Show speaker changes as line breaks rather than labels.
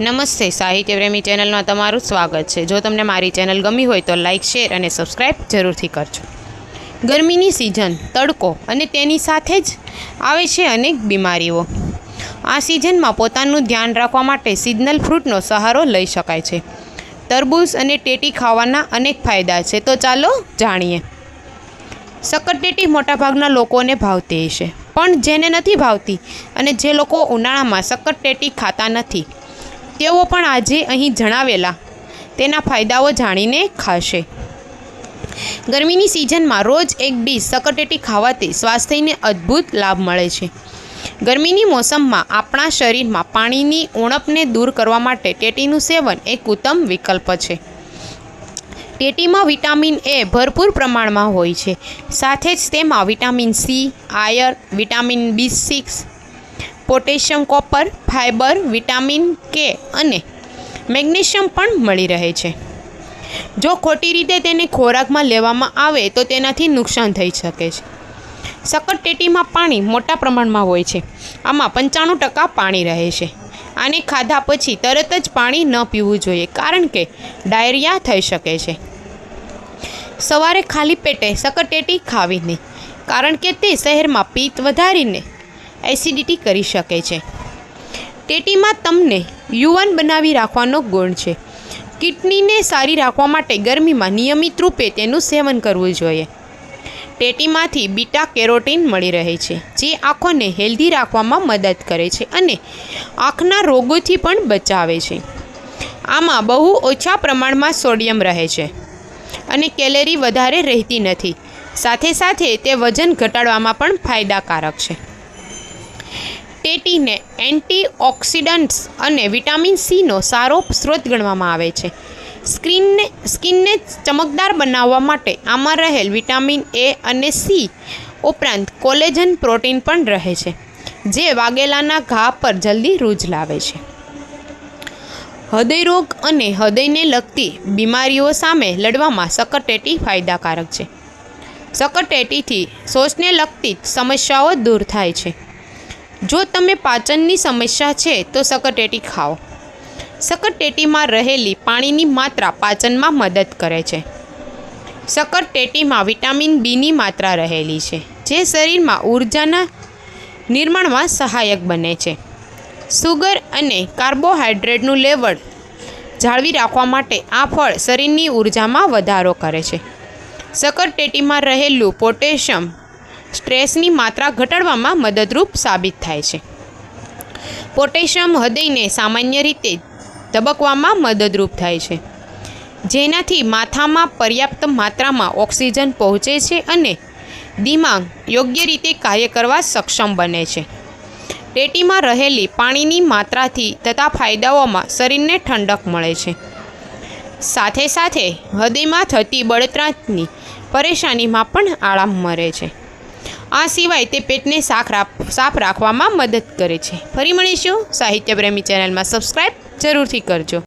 નમસ્તે સાહિત્ય પ્રેમી ચેનલમાં તમારું સ્વાગત છે. જો તમને મારી ચેનલ ગમી હોય તો લાઇક શેર અને સબસ્ક્રાઈબ જરૂરથી કરજો. ગરમીની સિઝન તડકો અને તેની સાથે જ આવે છે અનેક બીમારીઓ. આ સિઝનમાં પોતાનું ધ્યાન રાખવા માટે સિઝનલ ફ્રૂટનો સહારો લઈ શકાય છે. તરબૂચ અને ટેટી ખાવાના અનેક ફાયદા છે. તો ચાલો જાણીએ. સક્કરટેટી મોટાભાગના લોકોને ભાવતી હશે. પણ જેને નથી ભાવતી અને જે લોકો ઉનાળામાં સક્કરટેટી ખાતા નથી તેઓ પણ આજે અહીં જણાવેલા. તેના ફાયદાઓ જાણીને ખાશે. ગરમીની સિઝનમાં રોજ એક ડીશ સકટેટી ખાવાથી સ્વાસ્થ્યને અદ્ભુત લાભ મળે છે. ગરમીની મોસમમાં આપણા શરીરમાં પાણીની ઉણપને દૂર કરવા માટે ટેટીનું સેવન એક ઉત્તમ વિકલ્પ છે. ટેટીમાં વિટામિન એ ભરપૂર પ્રમાણમાં હોય છે. સાથે જ તેમાં vitamin C iron vitamin B six potassium, copper, fibre, vitamin, K અને મેગ્નેશિયમ પણ મળી રહે છે. જો ખોટી રીતે તેને ખોરાકમાં લેવામાં આવે, તો તેનાથી નુકસાન થઈ શકે છે. સક્કરટેટીમાં પાણી મોટા પ્રમાણમાં હોય છે. આમાં પંચાણું ટકા પાણી રહે છે. આને ખાધા પછી તરત જ પાણી ન પીવું જોઈએ, કારણ કે ડાયરિયા થઈ શકે છે. સવારે ખાલી પેટે સક્કરટેટી ખાવી નહીં, કારણ કે તે શહેરમાં પિત્ત વધારીને એસિડિટી કરી શકે છે. ટેટીમાં તમને યુવાન બનાવી રાખવાનો ગુણ છે. કિડનીને સારી રાખવા માટે ગરમીમાં નિયમિત રૂપે તેનું સેવન કરવું જોઈએ. ટેટીમાંથી બીટા કેરોટીન મળી રહે છે, જે આંખોને હેલ્ધી રાખવામાં મદદ કરે છે અને આંખના રોગોથી પણ બચાવે છે. આમાં બહુ ઓછા પ્રમાણમાં સોડિયમ રહે છે અને કેલેરી વધારે રહેતી નથી. સાથે સાથે તે વજન ઘટાડવામાં પણ ફાયદાકારક છે. ટેટીને એન્ટીઓક્સિડન્ટ્સ અને વિટામિન સીનો સારો સ્ત્રોત ગણવામાં આવે છે. સ્કિનને સ્કિનને ચમકદાર બનાવવા માટે આમાં રહેલ વિટામિન એ અને સી ઉપરાંત કોલેજન પ્રોટીન પણ રહે છે, જે વાગેલાના ઘા પર જલ્દી રૂજ લાવે છે. હૃદયરોગ અને હૃદયને લગતી બીમારીઓ સામે લડવામાં સકટેટી ફાયદાકારક છે. સકટેટીથી શોષને લગતી સમસ્યાઓ દૂર થાય છે. જો તમે પાચનની સમસ્યા છે, તો સક્કરટેટી ખાઓ. સક્કરટેટીમાં રહેલી પાણીની માત્રા પાચનમાં મદદ કરે છે. સક્કરટેટીમાં વિટામિન બીની માત્રા રહેલી છે, જે શરીરમાં ઉર્જાના નિર્માણમાં સહાયક બને છે. સુગર અને કાર્બોહાઈડ્રેટનું લેવલ જાળવી રાખવા માટે આ ફળ શરીરની ઉર્જામાં વધારો કરે છે. સક્કરટેટીમાં રહેલું પોટેશિયમ સ્ટ્રેસની માત્રા ઘટાડવામાં મદદરૂપ સાબિત થાય છે. પોટેશિયમ હૃદયને સામાન્ય રીતે ધબકવામાં મદદરૂપ થાય છે. જેનાથી માથામાં પર્યાપ્ત માત્રામાં ઓક્સિજન પહોંચે છે અને દિમાગ યોગ્ય રીતે કાર્ય કરવા સક્ષમ બને છે. રેટીમાં રહેલી પાણીની માત્રાથી તથા ફાયદાઓમાં શરીરને ઠંડક મળે છે. સાથે સાથે હૃદયમાં થતી બળતરાની પરેશાનીમાં પણ આરામ મળે છે. આ સિવાય તે પેટને સાફ સાફ રાખવામાં મદદ કરે છે. ફરી મળીશું સાહિત્ય પ્રેમી ચેનલમાં. સબસ્ક્રાઈબ જરૂરથી કરજો.